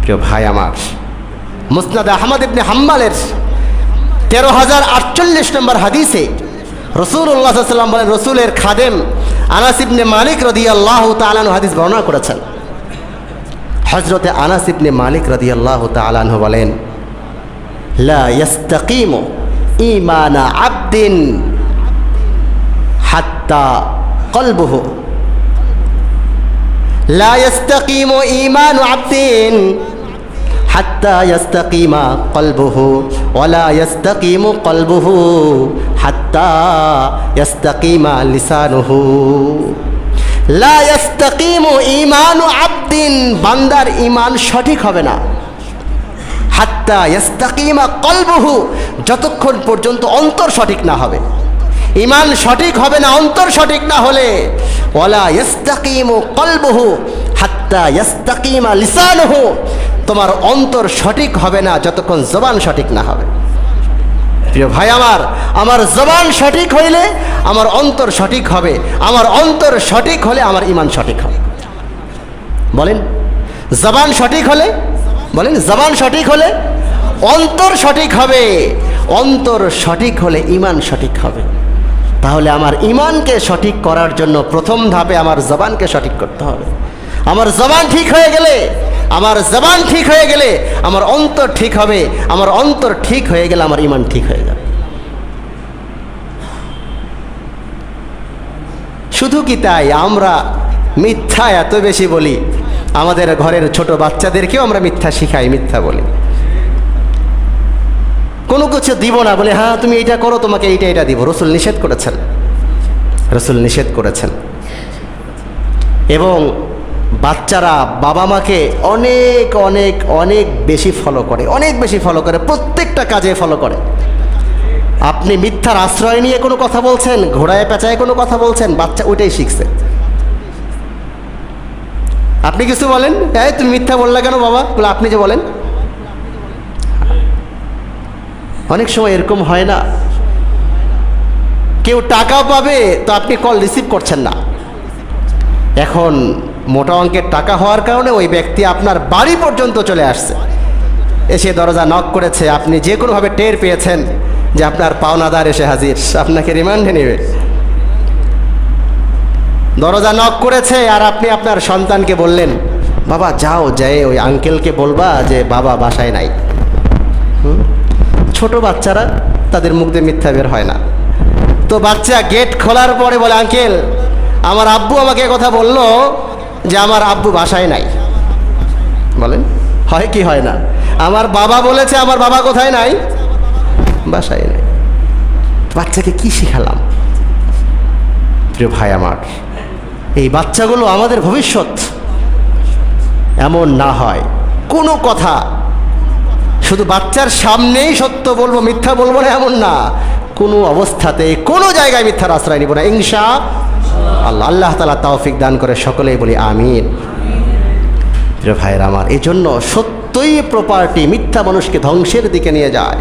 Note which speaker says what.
Speaker 1: প্রিয় ভাই আমার। মুসনাদ আহমদ ইবনে হাম্মালের তেরো হাজার আটচল্লিশ নম্বর হাদিসে রসুল্লাহ সাল্লাম বলেন, রসুলের খাদেম আনাস ইবনে মালিক রদি আল্লাহ তালানু হাদিস বর্ণনা করেছেন। হজরতে আনাস ইবনে মালিক রদি আল্লাহ তালানহু বলেন, লা ইয়াস্তাকিমু ঈমানা আবদিন হাত্তা কলবুহু। লা ইয়াস্তাকিমু ঈমানু আবদিন হাত্তা ইয়াস্তাকিমা কলবুহু ওয়ালা ইয়াস্তাকিমু কলবুহু হাত্তা ইয়াস্তাকিমা লিসানুহু। লা ইয়াস্তাকিমু ঈমানু আবদিন, বান্দার ঈমান সঠিক হবে না। হাত্তা ইয়াস্তাকিমা কলবুহু, যতক্ষণ পর্যন্ত অন্তর সঠিক না হবে। ইমান সঠিক হবে না, অন্তর সঠিক না হলে তোমার অন্তর সঠিক হবে না যতক্ষণ জবান সঠিক না হবে। প্রিয় ভাই আমার আমার জবান সঠিক হইলে আমার অন্তর সঠিক হবে, আমার অন্তর সঠিক হলে আমার ইমান সঠিক হবে। বলেন, জবান সঠিক হলে, বলেন, জবান সঠিক হলে অন্তর সঠিক হবে, অন্তর সঠিক হলে ইমান সঠিক হবে। তাহলে আমার ইমানকে সঠিক করার জন্য প্রথম ধাপে আমার জবানকে সঠিক করতে হবে। আমার জবান ঠিক হয়ে গেলে, আমার জবান ঠিক হয়ে গেলে আমার অন্তর ঠিক হবে, আমার অন্তর ঠিক হয়ে গেলে আমার ইমান ঠিক হয়ে যাবে। শুধু কি তাই? আমরা মিথ্যা এত বেশি বলি। আমাদের ঘরের ছোট বাচ্চাদেরকেও আমরা মিথ্যা শিখাই, মিথ্যা বলি। কিছু দিব না। বলে হ্যাঁ তুমি এইটা করো, তোমাকে এইটা এটা দিব। রসুল নিষেধ করেছেন। রসুল নিষেধ করেছেন। এবং বাচ্চারা বাবা মাকে অনেক অনেক অনেক বেশি ফলো করে, অনেক বেশি ফলো করে, প্রত্যেকটা কাজে ফলো করে। আপনি মিথ্যার আশ্রয় নিয়ে কোনো কথা বলছেন, ঘোড়ায় পেঁচায় কোনো কথা বলছেন, বাচ্চা ওইটাই শিখছে। আপনি কিছু বলেন? এই, তুমি মিথ্যা বললে কেন বাবা? বলে, আপনি যে বলেন অনেক সময় এরকম হয় না। কেউ টাকা পাবে, তো আপনি কল রিসিভ করছেন না। এখন মোটা অঙ্কের টাকা হওয়ার কারণে ওই ব্যক্তি আপনার বাড়ি পর্যন্ত চলে আসছে। এসে দরজা নক করেছে, আপনি যে কোনোভাবে টের পেয়েছেন যে আপনার পাওনাদার এসে হাজির, আপনাকে রিমান্ডে নেবে। দরজা নক করেছে আর আপনি আপনার সন্তানকে বললেন, বাবা, যাও যাই ওই আঙ্কেলকে বলবা যে বাবা বাসায় নাই? ছোট বাচ্চারা তাদের মুখ দিয়ে মিথ্যা বের হয় না। তো বাচ্চা গেট খোলার পরে বলে, আঙ্কেল, আমার আব্বু আমাকে কথা বলল যে আমার আব্বু বাসায় নাই। বলেন, হয় কি হয় না? আমার বাবা বলেছে আমার বাবা কোথায় নাই? বাসায় নাই। বাচ্চাকে কি শিখালাম? প্রিয় ভাই আমার, এই বাচ্চাগুলো আমাদের ভবিষ্যৎ। এমন না হয়, কোনো কথা শুধু বাচ্চার সামনেই সত্য বলব, মিথ্যা বলব না, এমন না। কোনো অবস্থাতে, কোনো জায়গায় মিথ্যার আশ্রয় নিব না। ইংসা আল্লাহ আল্লাহ তালা তাওফিক দান করে সকলেই বলি আমিন। ভাইয়ের আমার এই জন্য সত্যই প্রপার্টি মিথ্যা মানুষকে ধ্বংসের দিকে নিয়ে যায়।